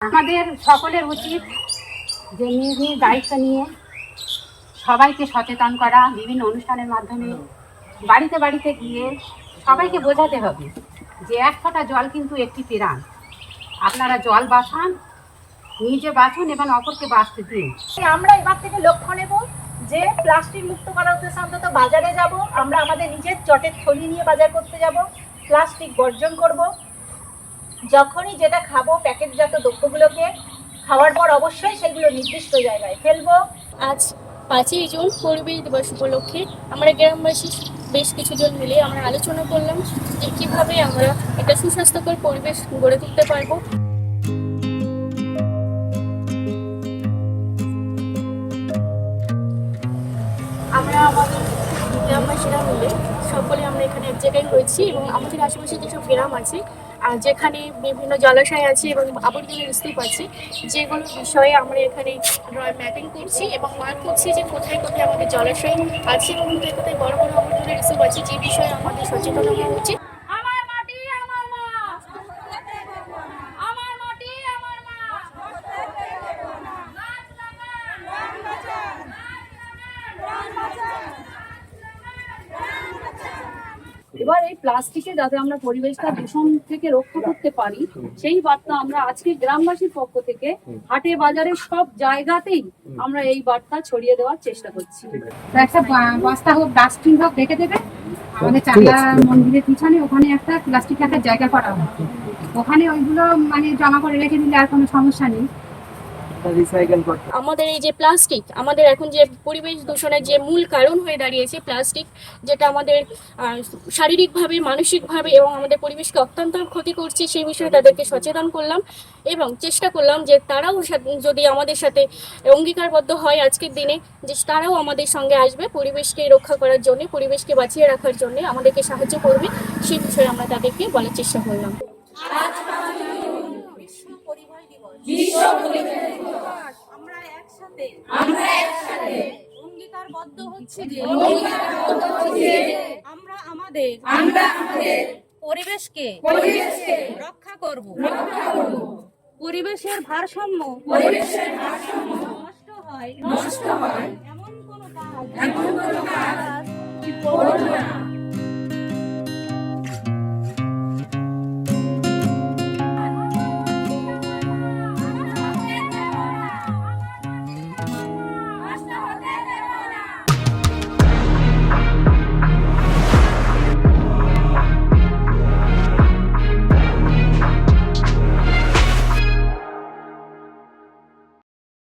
আমাদের সকলের উচিত যে নিজ নিজ দায়িত্ব নিয়ে সবাইকে সচেতন করা, বিভিন্ন অনুষ্ঠানের মাধ্যমে বাড়িতে বাড়িতে গিয়ে সবাইকে বোঝাতে হবে যে এক ফোঁটা জল কিন্তু একটি প্রাণ। আপনারা জল বাঁচান, নিজে বাঁচুন এবং অপরকে বাঁচতে দিন। আমরা এবার থেকে লক্ষ্য নেব যে প্লাস্টিক মুক্ত করার উদ্দেশ্যে অন্তত বাজারে যাব, আমরা আমাদের নিজের চটের থলি নিয়ে বাজার করতে যাব, প্লাস্টিক বর্জন করব যখনই যেটা খাব, প্যাকেটজাত দ্রব্যগুলোকে খাওয়ার পর অবশ্যই সেগুলো নির্দিষ্ট জায়গায় ফেলব। আজ পাঁচই জুন পরিবেশ দিবস উপলক্ষে আমরা গ্রামবাসী বেশ কিছুজন মিলে আমরা আলোচনা করলাম যে কীভাবে আমরা একটা সুস্বাস্থ্যকর পরিবেশ গড়ে তুলতে পারব। আমরা আমাদের গ্রামবাসীরা মিলে সকলে আমরা এখানে এক জায়গায় হয়েছি এবং আমাদের আশেপাশে যেসব গ্রাম আছে যেখানে বিভিন্ন জলাশয় আছে এবং আবর্জনা স্তূপ আছে, যেগুলো বিষয়ে আমরা এখানে ড্রয় ম্যাপিং করছি এবং মার্ক করছি যে কোথায় কোথায় আমাদের জলাশয় আছে এবং কোথায় কোথায় বড় বড় আবর্জনার স্তূপ আছে, যে বিষয়ে আমাদের সচেতন হওয়া উচিত আমার মাটি আমার মা আমার মাটি আমার মা গাছ লাগান এবার এই প্লাস্টিকে যাতে আমরা পরিবেশটা দূষণ থেকে রক্ষা করতে পারি সেই বার্তা আমরা আজকে গ্রামবাসীর পক্ষ থেকে হাটে বাজারে সব জায়গাতেই আমরা এই বার্তা ছড়িয়ে দেওয়ার চেষ্টা করছি। তো একটা বস্তা হোক ডাস্টবিন হোক রেখে দেবে। আমাদের চাঁদা মন্দিরের পিছনে ওখানে একটা প্লাস্টিক রাখার জায়গা করা হচ্ছে ওখানে ওইগুলো মানে জমা করে রেখে দিলে আর কোনো সমস্যা নেই। আমাদের এই যে প্লাস্টিক আমাদের এখন যে পরিবেশ দূষণের যে মূল কারণ হয়ে দাঁড়িয়েছে প্লাস্টিক যেটা আমাদের শারীরিকভাবে, মানসিকভাবে এবং আমাদের পরিবেশকে অত্যন্ত ক্ষতি করছে, সেই বিষয়ে তাদেরকে সচেতন করলাম এবং চেষ্টা করলাম যে তারাও যদি আমাদের সাথে অঙ্গীকারবদ্ধ হয় আজকের দিনে, যে তারাও আমাদের সঙ্গে আসবে পরিবেশকে রক্ষা করার জন্য, পরিবেশকে বাঁচিয়ে রাখার জন্য আমাদেরকে সাহায্য করবে, সেই বিষয়ে আমরা তাদেরকে বলার চেষ্টা করলাম। আমরা একসাথে। আমরা একসাথে। অঙ্গীকারবদ্ধ হচ্ছে যে আমরা আমাদের আমরা আমাদের পরিবেশকে পরিবেশকে রক্ষা করব। রক্ষা করব। পরিবেশের ভারসাম্য পরিবেশের ভারসাম্য নষ্ট হয়। নষ্ট হয়। এমন কোন কাজ এমন কোন কাজ করব না।